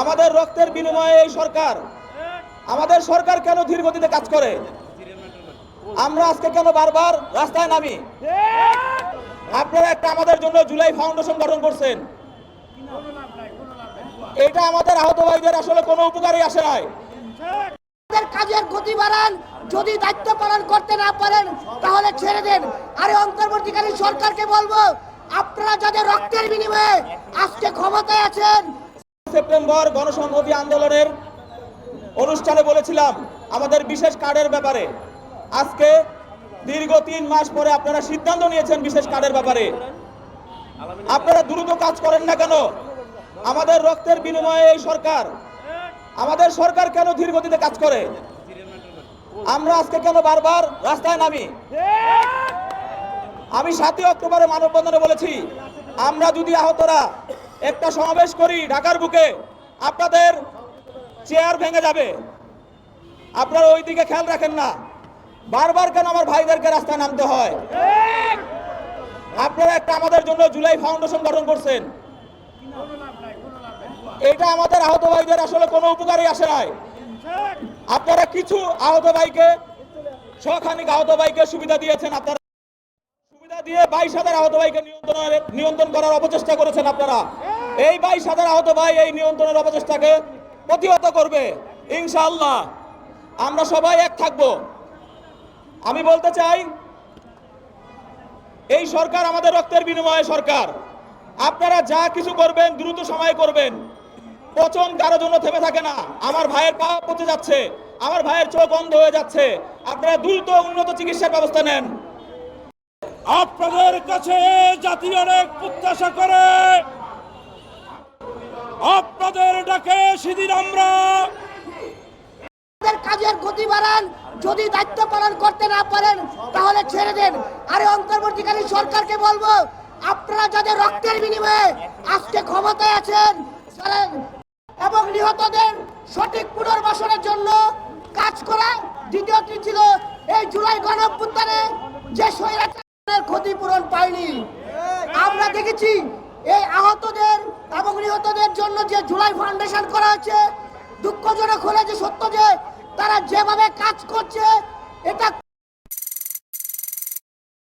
আমাদের রক্তের বিনিময়ে এই সরকার, আমাদের সরকার কেন ধীর গতিতে কাজ করে? আমরা আজকে কেন বারবার রাস্তায় নামি? আপনারা একটা আমাদের জন্য জুলাই ফাউন্ডেশন গঠন করছেন। এটা আমাদের আহত ভাইদের আসলে কোনো উপকারই আসে নাই। কাজের গতি বাড়ান, যদি দায়িত্ব পালন করতে না পারেন, তাহলে ছেড়ে দেন। আরে অন্তর্বর্তীকালীন সরকারকে বলব, আপনারা যাদের রক্তের বিনিময়ে আজকে ক্ষমতায় আছেন সেপ্টেম্বর গণসংহতি আন্দোলনের অনুষ্ঠানে বলেছিলাম আমাদের বিশেষ কার্ডের ব্যাপারে। আজকে দীর্ঘ তিন মাস পরে আপনারা সিদ্ধান্ত নিয়েছেন বিশেষ কার্ডের ব্যাপারে। আপনারা দ্রুত কাজ করেন না কেন? আমাদের রক্তের বিনিময়ে এই সরকার, আমাদের সরকার কেন ধীর গতিতে কাজ করে? আমরা আজকে কেন বারবার রাস্তায় নামি? আমি সাতই অক্টোবরে মানববন্ধনে বলেছি, আমরা যদি আহতরা একটা সমাবেশ করি ঢাকার বুকে। আপনাদের চেয়ার ভেঙে যাবে। আপনারা ওই দিকে খেয়াল রাখেন না। বারবার কেন আমার ভাইদেরকে রাস্তায় নামতে হয়? আপনারা একটা আমাদের জন্য জুলাই ফাউন্ডেশন গঠন করছেন। এটা আমাদের আহত ভাইদের আসলে কোনো উপকারই আসে নাই। আপনারা কিছু আহত ভাইকে ছখানিক আহত ভাইকে সুবিধা দিয়েছেন আপনারা। সুবিধা দিয়ে বাইশ হাজার আহত ভাইকে নিয়ন্ত্রণের নিয়ন্ত্রণ করার অপচেষ্টা করেছেন আপনারা। এই বাইশ হাজার আহত ভাই এই নিয়ন্ত্রণের অপচেষ্টাকে প্রতিহত করবে, ইনশাআল্লাহ। আমরা সবাই এক থাকব। আমি বলতে চাই, এই সরকার আমাদের রক্তের বিনিময়ে সরকার। আপনারা যা কিছু করবেন, দ্রুত সময়ে করবেন। পচন কারও জন্য থেমে থাকে না। আমার ভাইয়ের পা পচে যাচ্ছে, আমার ভাইয়ের চোখ অন্ধ হয়ে যাচ্ছে। আপনারা দ্রুত উন্নত চিকিৎসার ব্যবস্থা নেন। আপনাদের কাছে জাতি অনেক প্রত্যাশা করে আপনাদের সেদিন আমরা কাজের গতি বাড়ান, যদি দায়িত্ব পালন করতে না পারেন, তাহলে ছেড়ে দেন। আরে অন্তর্বর্তীকালীন সরকারকে বলব, আপনারা যাদের রক্তের বিনিময়ে আজকে ক্ষমতায় আছেন এবং নিহতদের সঠিক পুনর্বাসনের জন্য কাজ করা দ্বিতীয়টি ছিল, এই জুলাই গণঅভ্যুত্থানে যে স্বৈরাচারের ক্ষতিপূরণ পায়নি। আমরা দেখেছি, এই আহতদের জন্য যে জুলাই ফাউন্ডেশন করা হয়েছে, দুঃখজনক হলে যে সত্য যে তারা যেভাবে কাজ করছে, এটা